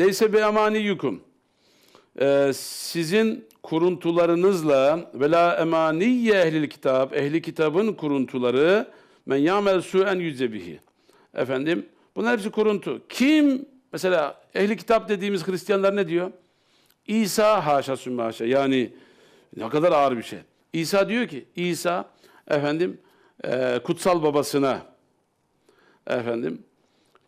leyse be amaniyukum. Ee, sizin kuruntularınızla ve la emaniyye ehlil kitap, ehli kitabın kuruntuları men ya'mel su'en yüze bihi. Efendim, bunlar hepsi kuruntu. Kim, mesela ehli kitap dediğimiz Hristiyanlar ne diyor? İsa haşa sümme haşa. Yani ne kadar ağır bir şey. İsa diyor ki, İsa efendim e, kutsal babasına efendim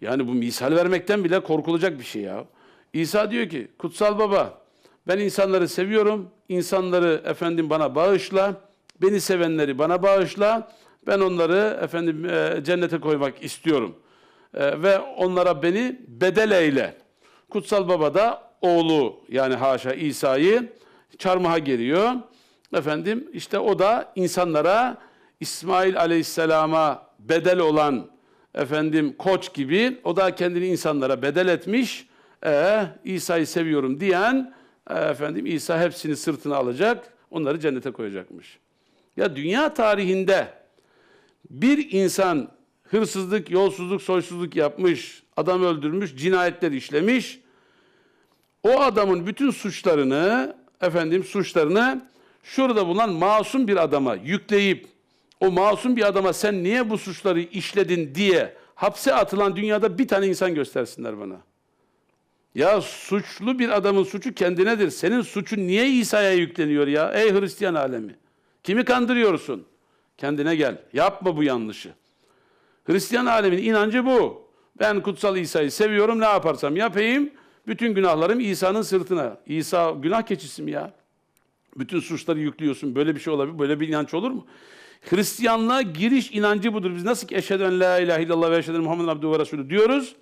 yani bu misal vermekten bile korkulacak bir şey ya. İsa diyor ki, kutsal baba ben insanları seviyorum. İnsanları efendim bana bağışla. Beni sevenleri bana bağışla. Ben onları efendim e, cennete koymak istiyorum. E, ve onlara beni bedel eyle. Kutsal Baba da oğlu yani haşa İsa'yı çarmıha geriyor. Efendim işte o da insanlara İsmail Aleyhisselam'a bedel olan efendim koç gibi o da kendini insanlara bedel etmiş. E, İsa'yı seviyorum diyen e, efendim İsa hepsini sırtına alacak, onları cennete koyacakmış. Ya dünya tarihinde bir insan hırsızlık, yolsuzluk, soysuzluk yapmış, adam öldürmüş, cinayetler işlemiş. O adamın bütün suçlarını, efendim suçlarını şurada bulunan masum bir adama yükleyip o masum bir adama sen niye bu suçları işledin diye hapse atılan dünyada bir tane insan göstersinler bana. Ya suçlu bir adamın suçu kendinedir. Senin suçun niye İsa'ya yükleniyor ya? Ey Hristiyan alemi. Kimi kandırıyorsun? Kendine gel. Yapma bu yanlışı. Hristiyan alemin inancı bu. Ben kutsal İsa'yı seviyorum. Ne yaparsam yapayım. Bütün günahlarım İsa'nın sırtına. İsa günah keçisi mi ya? Bütün suçları yüklüyorsun. Böyle bir şey olabilir. Böyle bir inanç olur mu? Hristiyanlığa giriş inancı budur. Biz nasıl ki eşhedü en la ilahe illallah ve eşhedü Muhammeden abdühü ve resulü diyoruz.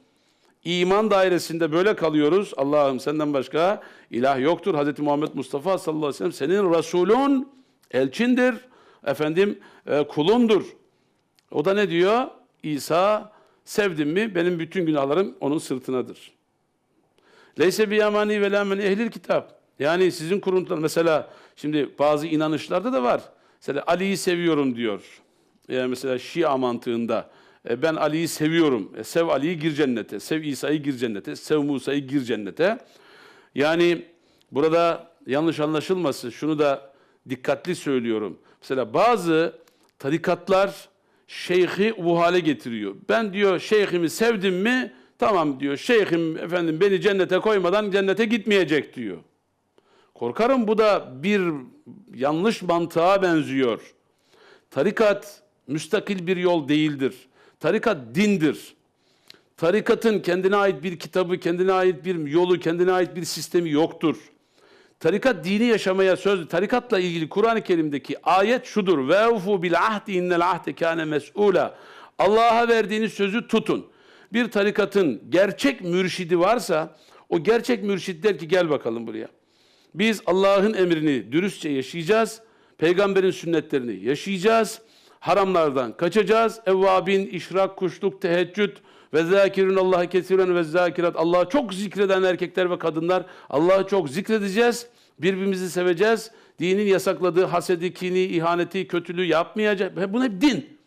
İman dairesinde böyle kalıyoruz. Allah'ım senden başka ilah yoktur. Hz. Muhammed Mustafa sallallahu aleyhi ve sellem senin Resulün elçindir. Efendim e, kulundur. O da ne diyor? İsa sevdim mi benim bütün günahlarım onun sırtınadır. Leyse bi yamani ve la men ehlil kitap. Yani sizin kuruntular mesela şimdi bazı inanışlarda da var. Mesela Ali'yi seviyorum diyor. Yani mesela Şia mantığında e, ben Ali'yi seviyorum. E, sev Ali'yi gir cennete. Sev İsa'yı gir cennete. Sev Musa'yı gir cennete. Yani burada yanlış anlaşılması şunu da dikkatli söylüyorum. Mesela bazı tarikatlar şeyhi bu hale getiriyor. Ben diyor şeyhimi sevdim mi tamam diyor şeyhim efendim beni cennete koymadan cennete gitmeyecek diyor. Korkarım bu da bir yanlış mantığa benziyor. Tarikat müstakil bir yol değildir. Tarikat dindir. Tarikatın kendine ait bir kitabı, kendine ait bir yolu, kendine ait bir sistemi yoktur. Tarikat dini yaşamaya söz, tarikatla ilgili Kur'an-ı Kerim'deki ayet şudur. Ve ufu bil ahdi innel ahde kâne mes'ûlâ. Allah'a verdiğiniz sözü tutun. Bir tarikatın gerçek mürşidi varsa, o gerçek mürşid der ki gel bakalım buraya. Biz Allah'ın emrini dürüstçe yaşayacağız. Peygamberin sünnetlerini yaşayacağız. Haramlardan kaçacağız. Evvabin, işrak, kuşluk, teheccüd ve zâkirun Allah'a kesiren ve zâkirat. Allah'ı çok zikreden erkekler ve kadınlar. Allah'ı çok zikredeceğiz. Birbirimizi seveceğiz. Dinin yasakladığı hasedi, kini, ihaneti, kötülüğü yapmayacağız. Bu hep din.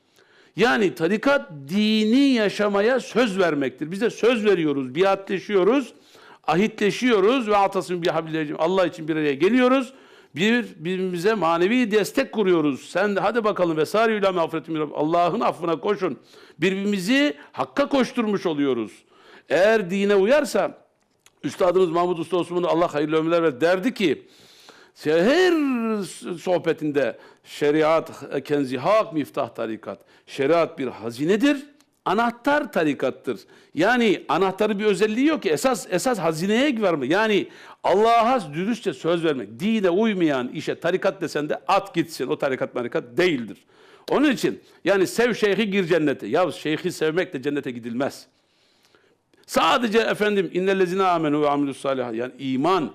Yani tarikat dini yaşamaya söz vermektir. Biz de söz veriyoruz, biatleşiyoruz, ahitleşiyoruz ve atasın bir habileceğim. Allah için bir araya geliyoruz. Bir birbirimize manevi destek kuruyoruz. Sen de hadi bakalım vesaire ile mağfiretim Allah'ın affına koşun. Birbirimizi hakka koşturmuş oluyoruz. Eğer dine uyarsa Üstadımız Mahmud Usta Osman'ı Allah hayırlı ömürler ver derdi ki her sohbetinde şeriat kenzi hak miftah tarikat. Şeriat bir hazinedir. Anahtar tarikattır. Yani anahtarı bir özelliği yok ki. Esas esas hazineye varmak. Yani Allah'a dürüstçe söz vermek. Dine uymayan işe tarikat desen de at gitsin. O tarikat marikat değildir. Onun için yani sev şeyhi gir cennete. Ya şeyhi sevmek de cennete gidilmez. Sadece efendim innellezine amenu ve amilus salih yani iman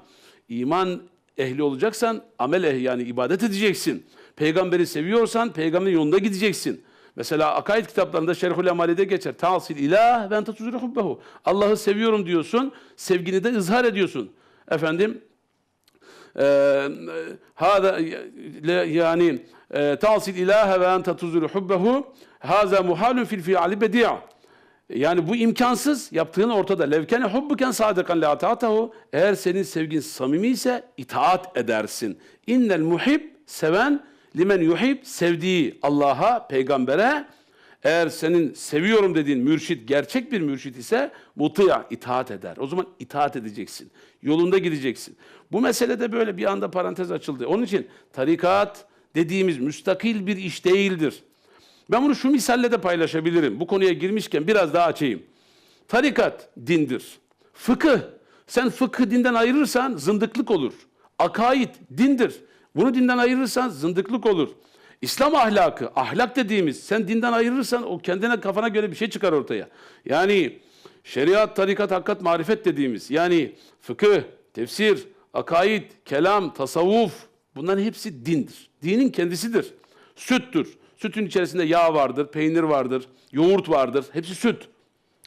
iman ehli olacaksan amel ehli yani ibadet edeceksin. Peygamberi seviyorsan peygamberin yolunda gideceksin. Mesela akaid kitaplarında Şerhül Emali'de geçer. Ta'sil ilah ve ente hubbehu. Allah'ı seviyorum diyorsun, sevgini de izhar ediyorsun. Efendim, hada yani ta'sil ilahe ve ente tuzuru hubbehu haza muhalun fil fi'ali bedi'a. Yani bu imkansız. Yaptığın ortada. Levkene hubbuken sadıkan la ta'atahu. Eğer senin sevgin samimi ise itaat edersin. İnnel muhib seven limen yuhib sevdiği Allah'a, peygambere eğer senin seviyorum dediğin mürşit gerçek bir mürşit ise mutıya itaat eder. O zaman itaat edeceksin. Yolunda gideceksin. Bu meselede böyle bir anda parantez açıldı. Onun için tarikat dediğimiz müstakil bir iş değildir. Ben bunu şu misalle de paylaşabilirim. Bu konuya girmişken biraz daha açayım. Tarikat dindir. Fıkıh. Sen fıkıh dinden ayırırsan zındıklık olur. Akaid dindir. Bunu dinden ayırırsan zındıklık olur. İslam ahlakı, ahlak dediğimiz sen dinden ayırırsan o kendine kafana göre bir şey çıkar ortaya. Yani şeriat, tarikat, hakikat, marifet dediğimiz yani fıkıh, tefsir, akaid, kelam, tasavvuf bunların hepsi dindir. Dinin kendisidir. Süttür. Sütün içerisinde yağ vardır, peynir vardır, yoğurt vardır. Hepsi süt.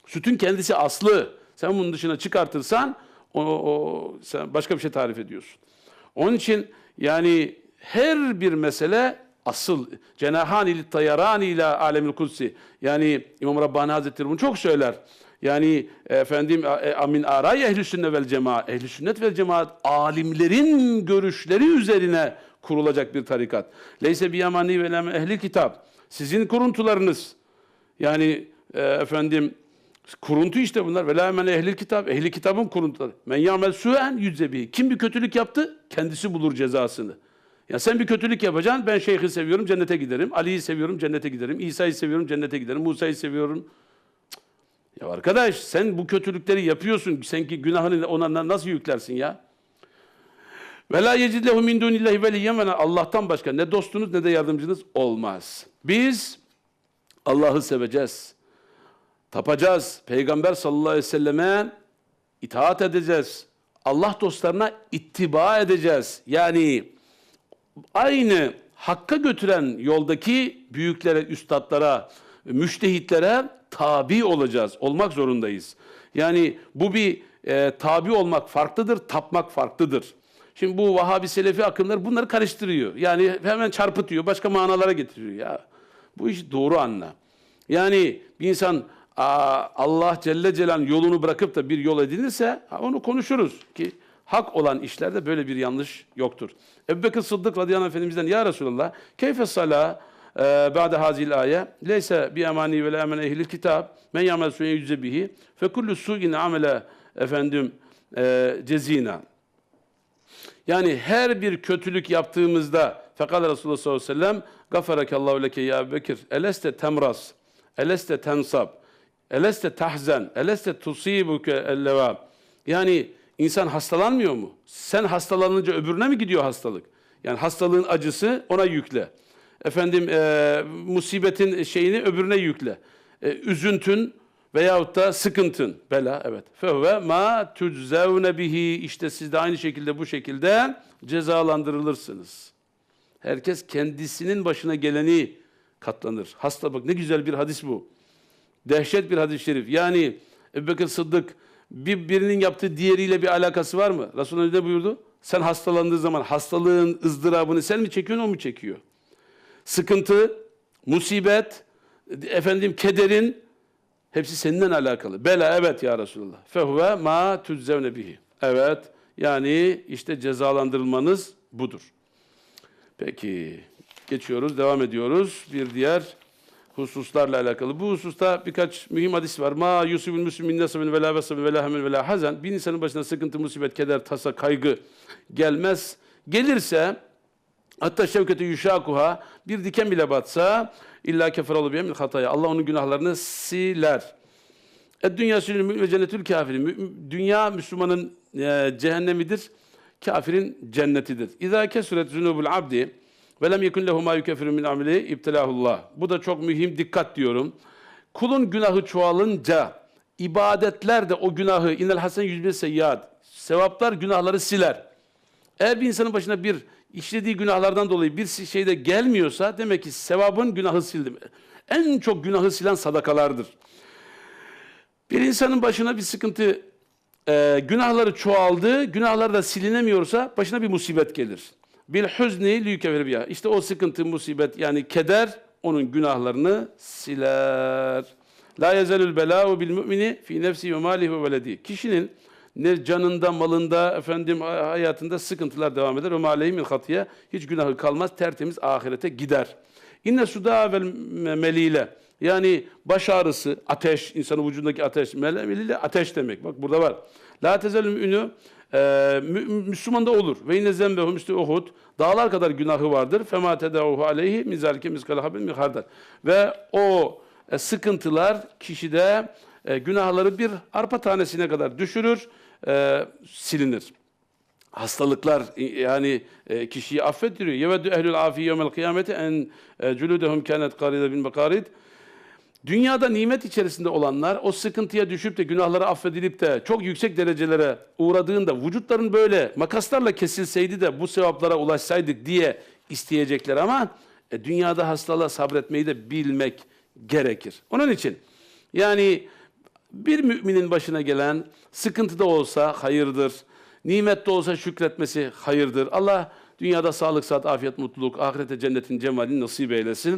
Sütün kendisi aslı. Sen bunun dışına çıkartırsan o, o sen başka bir şey tarif ediyorsun. Onun için yani her bir mesele asıl cenahani tayarani ila alemil kudsi. Yani İmam Rabbani Hazretleri bunu çok söyler. Yani efendim e, amin aray ehli sünnet vel cemaat. Ehli sünnet vel cemaat alimlerin görüşleri üzerine kurulacak bir tarikat. Leyse bi yamani ve ehli kitap. Sizin kuruntularınız yani e, efendim kuruntu işte bunlar. Ve la ehli kitap. Ehli kitabın kuruntuları. Men yamel suen yüzzebi. Kim bir kötülük yaptı? Kendisi bulur cezasını. Ya sen bir kötülük yapacaksın. Ben şeyhi seviyorum, cennete giderim. Ali'yi seviyorum, cennete giderim. İsa'yı seviyorum, cennete giderim. Musa'yı seviyorum. Ya arkadaş sen bu kötülükleri yapıyorsun. Sen ki günahını ona nasıl yüklersin ya? Ve la yecidlehu min dunillahi veliyyen ve Allah'tan başka ne dostunuz ne de yardımcınız olmaz. Biz Allah'ı seveceğiz. Tapacağız. Peygamber sallallahu aleyhi ve selleme itaat edeceğiz. Allah dostlarına ittiba edeceğiz. Yani aynı hakka götüren yoldaki büyüklere, üstadlara, müştehitlere tabi olacağız. Olmak zorundayız. Yani bu bir e, tabi olmak farklıdır, tapmak farklıdır. Şimdi bu Vahabi Selefi akımlar bunları karıştırıyor. Yani hemen çarpıtıyor, başka manalara getiriyor. Ya bu iş doğru anla. Yani bir insan Allah Celle Celal'in yolunu bırakıp da bir yol edinirse onu konuşuruz ki hak olan işlerde böyle bir yanlış yoktur. Ebu Bekir Sıddık radıyallahu anh efendimizden ya Resulallah keyfe sala e, ba'de hazil aye leyse bi emani ve la emen ehlil kitab men yamel su'in yüce bihi fe kullu su'in amele efendim e, cezina yani her bir kötülük yaptığımızda fekal Resulullah sallallahu aleyhi ve sellem gafarakallahu leke ya Bekir eleste temras eleste tensab eleste tahzen eleste tusibuke elleva yani insan hastalanmıyor mu? Sen hastalanınca öbürüne mi gidiyor hastalık? Yani hastalığın acısı ona yükle. Efendim e, musibetin şeyini öbürüne yükle. E, üzüntün veyahut da sıkıntın, bela evet. Fehve ma tuczevne bihi işte siz de aynı şekilde bu şekilde cezalandırılırsınız. Herkes kendisinin başına geleni katlanır. Hasta bak ne güzel bir hadis bu. Dehşet bir hadis-i şerif. Yani Ebu Bekir Sıddık bir, birinin yaptığı diğeriyle bir alakası var mı? Resulullah ne buyurdu? Sen hastalandığı zaman hastalığın ızdırabını sen mi çekiyorsun o mu çekiyor? Sıkıntı, musibet, efendim kederin hepsi seninle alakalı. Bela evet ya Resulullah. Fehuve ma tuzzevne bihi. Evet yani işte cezalandırılmanız budur. Peki geçiyoruz devam ediyoruz. Bir diğer hususlarla alakalı. Bu hususta birkaç mühim hadis var. Ma yusufun muslimin nasabin ve la vesabin ve la hemin ve la hazen. Bir insanın başına sıkıntı, musibet, keder, tasa, kaygı gelmez. Gelirse hatta şevketi yuşakuha bir diken bile batsa illa keferalı biyemil hataya. Allah onun günahlarını siler. Et dünya sülül ve cennetül kafirin. Dünya Müslümanın e, cehennemidir. Kafirin cennetidir. İza kesuret zunubul abdi ve lem yekun lehu ma min ameli ibtilahullah. Bu da çok mühim dikkat diyorum. Kulun günahı çoğalınca ibadetler de o günahı inel hasen yüzbe seyyiat. Sevaplar günahları siler. Eğer bir insanın başına bir işlediği günahlardan dolayı bir şeyde gelmiyorsa demek ki sevabın günahı sildi. En çok günahı silen sadakalardır. Bir insanın başına bir sıkıntı, e, günahları çoğaldı, günahlar da silinemiyorsa başına bir musibet gelir. Bil hüzni liyükevir biha. İşte o sıkıntı, musibet yani keder onun günahlarını siler. La yezelül belâhu bil mu'mini fi nefsi ve mâlihi ve veledi. Kişinin ne canında, malında, efendim hayatında sıkıntılar devam eder. Ve mâleyhi min hatiye. Hiç günahı kalmaz. Tertemiz ahirete gider. İnne suda vel melile. Yani baş ağrısı, ateş, insanın vücudundaki ateş. Melile ateş demek. Bak burada var. La tezelül ünü e, mü- Müslümanda olur. Ve inne zembehu misli Uhud. Dağlar kadar günahı vardır. Fema tedavuhu aleyhi mizalike min hardal. Ve o e, sıkıntılar kişide e, günahları bir arpa tanesine kadar düşürür, e, silinir. Hastalıklar yani e, kişiyi affettiriyor. Yevedü ehlül afi yevmel kıyameti en e, cüludehum kânet qaride bin bekarid. Dünyada nimet içerisinde olanlar o sıkıntıya düşüp de günahları affedilip de çok yüksek derecelere uğradığında vücutların böyle makaslarla kesilseydi de bu sevaplara ulaşsaydık diye isteyecekler ama e, dünyada hastalığa sabretmeyi de bilmek gerekir. Onun için yani bir müminin başına gelen sıkıntı da olsa hayırdır. Nimet de olsa şükretmesi hayırdır. Allah dünyada sağlık, sıhhat, afiyet, mutluluk, ahirete cennetin cemalini nasip eylesin.